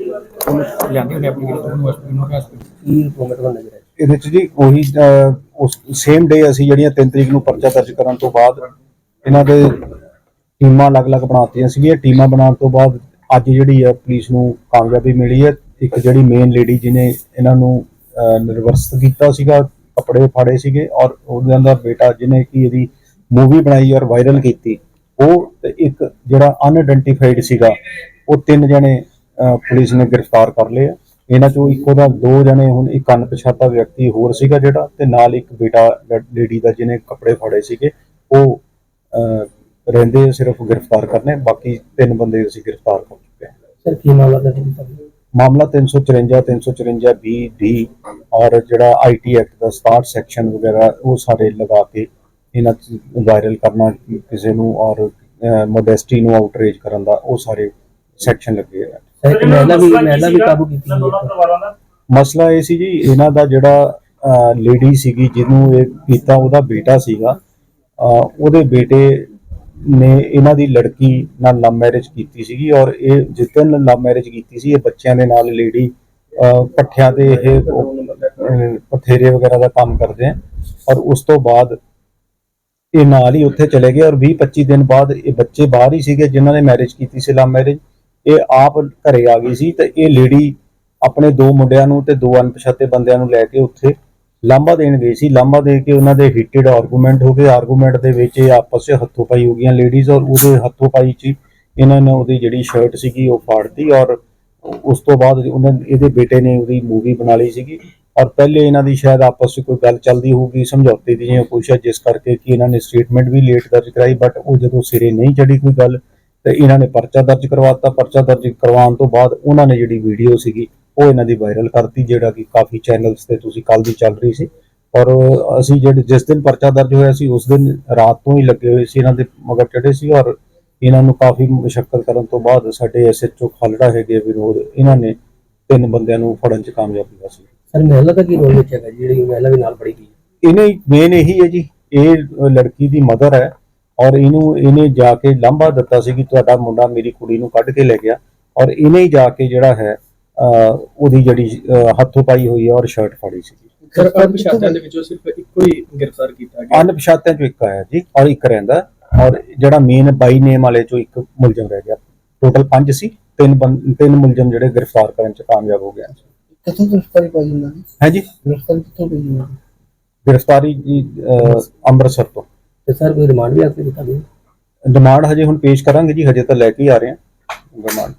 ਉਹਨੂੰ ਲਿਆਂਦੀ ਉਹਨੇ ਆਪਣੀ ਉਹਨੂੰ ਹਸਪੀਟਲ ਨੂੰ ਹਸਪੀਟਲ ਕੀ ਮੂਵਮੈਂਟ ਤੁਹਾਨੂੰ ਨਜ਼ਰ ਆਈ ਇਹਦੇ ਚ ਜੀ ਉਹੀ ਅਹ, ਉਸ ਸੇਮ ਡੇ ਅਸੀਂ ਜਿਹੜੀਆਂ 3 ਤਰੀਕ ਨੂੰ ਪਰਚਾ ਦਰਜ ਕਰਨ ਤੋਂ ਬਾਅਦ ਇਹਨਾਂ ਦੇ ਟੀਮਾਂ ਅਲੱਗ-ਅਲੱਗ ਬਣਾਤੀਆਂ ਸੀਗੀਆਂ। ਟੀਮਾਂ ਬਣਾਉਣ ਤੋਂ ਬਾਅਦ ਅੱਜ ਜਿਹੜੀ ਆ ਪੁਲਿਸ ਨੂੰ ਕਾਮਯਾਬੀ ਮਿਲੀ ਹੈ। ਇੱਕ ਜਿਹੜੀ ਮੇਨ ਲੇਡੀ ਜਿਹਨੇ ਇਹਨਾਂ ਨੂੰ ਅਹ, ਨਿਰਵਸਤ ਕੀਤਾ ਸੀਗਾ ਕੱਪੜੇ ਫਾੜੇ ਸੀਗੇ ਔਰ ਉਹਦੇ ਦਾ ਬੇਟਾ ਜਿਹਨੇ ਕਿ ਇਹਦੀ ਮੂਵੀ ਬਣਾਈ ਔਰ ਵਾਇਰਲ ਕੀਤੀ ਉਹ ਤੇ ਇੱਕ ਜਿਹੜਾ ਅਨਆਇਡੈਂਟੀਫਾਈਡ ਸੀਗਾ ਉਹ ਤਿੰਨ ਜਣੇ ਪੁਲਿਸ ਨੇ ਗ੍ਰਿਫਤਾਰ ਕਰ ਲਏ ਆ ਇਹਨਾਂ ਚੋਂ ਇੱਕ ਉਹਦਾ ਦੋ ਜਣੇ ਹੁਣ ਇੱਕ ਅਣਪਛਾਤਾ ਵਿਅਕਤੀ ਹੋਰ ਸੀਗਾ ਜਿਹੜਾ ਤੇ ਨਾਲ ਇੱਕ ਬੇਟਾ ਲੇਡੀ ਦਾ ਜਿਹਨੇ ਕੱਪੜੇ ਫਾੜੇ ਸੀਗੇ। ਉਹ ਰਹਿੰਦੇ ਸਿਰਫ ਗ੍ਰਿਫਤਾਰ ਕਰਨੇ ਬਾਕੀ ਤਿੰਨ ਬੰਦੇ ਅਸੀਂ ਗ੍ਰਿਫਤਾਰ ਕਰ ਚੁੱਕੇ ਹਾਂ। ਸਰ ਕੀ ਮਾਮਲਾ ਗਿਆ? ਮਾਮਲਾ 354 354 ਬੀ ਡੀ ਔਰ ਜਿਹੜਾ ਆਈਟੀ ਐਕਟ ਦਾ 67 ਸੈਕਸ਼ਨ ਵਗੈਰਾ ਉਹ ਸਾਰੇ ਲਗਾ ਕੇ ਇਹਨਾਂ ਵਾਇਰਲ ਕਰਨਾ ਕਿਸੇ ਨੂੰ ਔਰ ਮੋਡੈਸਟੀ ਨੂੰ ਆਊਟਰੇਜ ਕਰਨ ਦਾ ਉਹ ਸਾਰੇ ਸੈਕਸ਼ਨ ਲੱਗੇ ਆ। ਸਰ ਇੱਕ ਮਹਿਲਾ ਵੀ ਮਹਿਲਾ ਵੀ ਕਾਬੂ ਕੀਤੀ ਗਈ ਹੈ। ਮਸਲਾ ਇਹ ਸੀ ਜੀ ਇਹਨਾਂ ਦਾ ਜਿਹੜਾ ਲੇਡੀ ਸੀਗੀ ਜਿਹਨੂੰ ਇਹ ਕੀਤਾ ਉਹਦਾ ਬੇਟਾ ਸੀਗਾ। ਅਹ, ਉਹਦੇ ਬੇਟੇ ਨੇ ਇਹਨਾਂ ਦੀ ਲੜਕੀ ਨਾਲ ਲਵ ਮੈਰਿਜ ਕੀਤੀ ਸੀਗੀ ਔਰ ਇਹ ਜਿੱਦਨ ਲਵ ਮੈਰਿਜ ਕੀਤੀ ਸੀ ਇਹ ਬੱਚਿਆਂ ਦੇ ਨਾਲ ਲੇਡੀ ਪੱਠਿਆਂ ਤੇ ਇਹ ਅਹ, ਪਥੇਰੇ ਵਗੈਰਾ ਦਾ ਕੰਮ ਕਰਦੇ ਆ। ਔਰ ਉਸ ਤੋਂ ਬਾਅਦ ਇਹ ਨਾਲ ਹੀ ਉੱਥੇ ਚਲੇ ਗਏ ਔਰ 20 25 ਦਿਨ ਬਾਅਦ ਇਹ ਬੱਚੇ ਬਾਹਰ ਹੀ ਸੀਗੇ ਜਿਨ੍ਹਾਂ ਨੇ ਮੈਰਿਜ ਕੀਤੀ ਸੀ ਲਵ ਮੈਰਿਜ ਇਹ ਆਪ ਘਰੇ ਆ ਗਈ ਸੀ ਤੇ ਇਹ ਲੇਡੀ ਆਪਣੇ ਦੋ ਮੁੰਡਿਆਂ ਨੂੰ ਤੇ ਦੋ ਅਣਪਛਾਤੇ ਬੰਦਿਆਂ ਨੂੰ ਲੈ ਕੇ ਉੱਥੇ ਲਾਂਬਾ ਦੇਣ ਗਈ ਸੀ। ਲਾਂਬਾ ਦੇ ਕੇ ਉਹਨਾਂ ਦੇ ਹੀਟਡ ਆਰਗੂਮੈਂਟ ਹੋ ਗਏ। ਆਰਗੂਮੈਂਟ ਦੇ ਵਿੱਚ ਇਹ ਆਪਸ ਵਿੱਚ ਹੱਥੋਂ ਪਾਈ ਹੋ ਗਈਆਂ ਲੇਡੀਜ਼ ਔਰ ਉਹਦੇ ਹੱਥੋਂ ਪਾਈ ਚ ਇਹਨਾਂ ਨੇ ਉਹਦੀ ਜਿਹੜੀ ਸ਼ਰਟ ਸੀਗੀ ਉਹ ਫਾੜਤੀ ਔਰ ਉਸ ਤੋਂ ਬਾਅਦ ਉਹਨਾਂ ਇਹਦੇ ਬੇਟੇ ਨੇ ਉਹਦੀ ਮੂਵੀ ਬਣਾ ਲਈ ਸੀਗੀ। ਔਰ ਪਹਿਲੇ ਇਹਨਾਂ ਦੀ ਸ਼ਾਇਦ ਆਪਸ ਵਿੱਚ ਕੋਈ ਗੱਲ ਚੱਲਦੀ ਹੋਊਗੀ, ਸਮਝੌਤੇ ਦੀ ਜਾਂ ਕੁਛ ਹੈ ਜਿਸ ਕਰਕੇ ਕਿ ਇਹਨਾਂ ਨੇ ਸਟੇਟਮੈਂਟ ਵੀ ਲੇਟ ਦਰਜ ਕਰਾਈ ਬਟ ਉਹ ਜਦੋਂ ਸਿਰੇ ਨਹੀਂ ਚੜੀ ਕੋਈ ਗੱਲ ਤੇ ਇਹਨਾਂ ਨੇ ਪਰਚਾ ਦਰਜ ਕਰਵਾਤਾ। ਪਰਚਾ ਦਰਜ ਕਰਵਾਉਣ ਤੋਂ ਬਾਅਦ ਉਹਨਾਂ ਨੇ ਜਿਹੜੀ ਵੀਡੀਓ ਸੀਗੀ ਉਹ ਇਹਨਾਂ ਦੀ ਵਾਇਰਲ ਕਰਤੀ ਜਿਹੜਾ ਕਿ ਕਾਫੀ ਚੈਨਲਸ ਤੇ ਤੁਸੀਂ ਕੱਲ ਦੀ ਚੱਲ ਰਹੀ ਸੀ। ਔਰ ਅਸੀਂ ਜਿਹੜੇ ਜਿਸ ਦਿਨ ਪਰਚਾ ਦਰਜ ਹੋਇਆ ਸੀ ਉਸ ਦਿਨ ਰਾਤ ਤੋਂ ਹੀ ਲੱਗੇ ਹੋਏ ਸੀ ਇਹਨਾਂ ਦੇ ਮਗਰ ਚੜੇ ਸੀ ਔਰ ਇਹਨਾਂ ਨੂੰ ਕਾਫੀ ਮੁਸ਼ਕਲ ਕਰਨ ਤੋਂ ਬਾਅਦ ਸਾਡੇ ਐਸਐਚਓ ਖਾਲੜਾ ਹੈਗੇ ਵਿਨੋਦ ਇਹਨਾਂ ਨੇ ਤਿੰਨ ਬੰਦਿਆਂ ਨੂੰ ਫੜਨ ਚ ਕਾਮਯਾਬੀ ਹਾਸਲ ਕੀਤੀ ਸਰ ਮਹਿਲਾ ਦਾ ਕੀ ਰੋਲ ਵਿੱਚ ਹੈਗਾ ਜਿਹੜੀ ਮਹਿਲਾ ਵੀ ਨਾਲ ਫੜੀ ਗਈ? ਇਹਨੇ ਮੇਨ ਇਹੀ ਹੈ ਜੀ ਇਹ ਲੜਕੀ ਦੀ ਮਦਰ ਹੈ। ਔਰ ਇਹਨੂੰ ਇਹਨੇ ਜਾ ਕੇ ਲਾਂਭਾ ਦਿੱਤਾ ਸੀ ਕਿ ਤੁਹਾਡਾ ਮੁੰਡਾ ਮੇਰੀ ਕੁੜੀ ਨੂੰ ਕੱਢ ਕੇ ਲੈ ਗਿਆ। ਔਰ ਇਹਨੇ ਹੀ ਜਾ ਕੇ ਜਿਹੜਾ ਹੈ ਉਹਦੀ ਜਿਹੜੀ ਹੱਥੋਂ ਪਾਈ ਹੋਈ ਹੈ ਔਰ ਸ਼ਰਟ ਫੜੀ ਸੀ। ਸਰ ਅਣਪਛਾਤਿਆਂ ਦੇ ਵਿੱਚੋਂ ਸਿਰਫ ਇੱਕੋ ਹੀ ਗ੍ਰਿਫਤਾਰ ਕੀਤਾ ਗਿਆ। ਅਣਪਛਾਤਿਆਂ ਚੋਂ ਇੱਕ ਆਇਆ ਜੀ ਔਰ ਇੱਕ ਰਹਿੰਦਾ। ਔਰ ਜਿਹੜਾ ਮੇਨ ਬਾਈ ਨੇਮ ਵਾਲੇ ਚੋਂ ਇੱਕ ਮੁਲਜ਼ਮ ਰਹਿ ਗਿਆ। ਟੋਟਲ ਪੰਜ ਸੀ ਤਿੰਨ ਤਿੰਨ ਮੁਲਜ਼ਮ ਜਿਹੜੇ ਗ੍ਰਿਫਤਾਰ ਕਰਨ ਚ ਕਾਮਯਾਬ ਹੋ ਗਏ। ਕਿੱਥੋਂ ਗ੍ਰਿਫਤਾਰੀ ਪਾਈ ਇਹਨਾਂ ਦੀ? ਹੈ ਜੀ? ਗ੍ਰਿਫਤਾਰੀ ਕਿੱਥੋਂ ਪਈ ਇਹਨਾਂ ਦੀ? ਗ੍ਰਿਫਤਾਰੀ ਜੀ ਅੰਮ੍ਰਿਤਸਰ ਤੋਂ। ਤੇ ਸਰ ਕੋਈ ਰਿਮਾਂਡ ਵੀ ਆਖਰੀ ਕੀਤਾ ਗਿਆ ਡਿਮਾਂਡ ਹਜੇ ਹੁਣ ਪੇਸ਼ ਕਰਾਂਗੇ ਜੀ, ਹਜੇ ਤਾਂ ਲੈ ਕੇ ਹੀ ਆ ਰਹੇ ਹਾਂ ਡਿਮਾਂਡ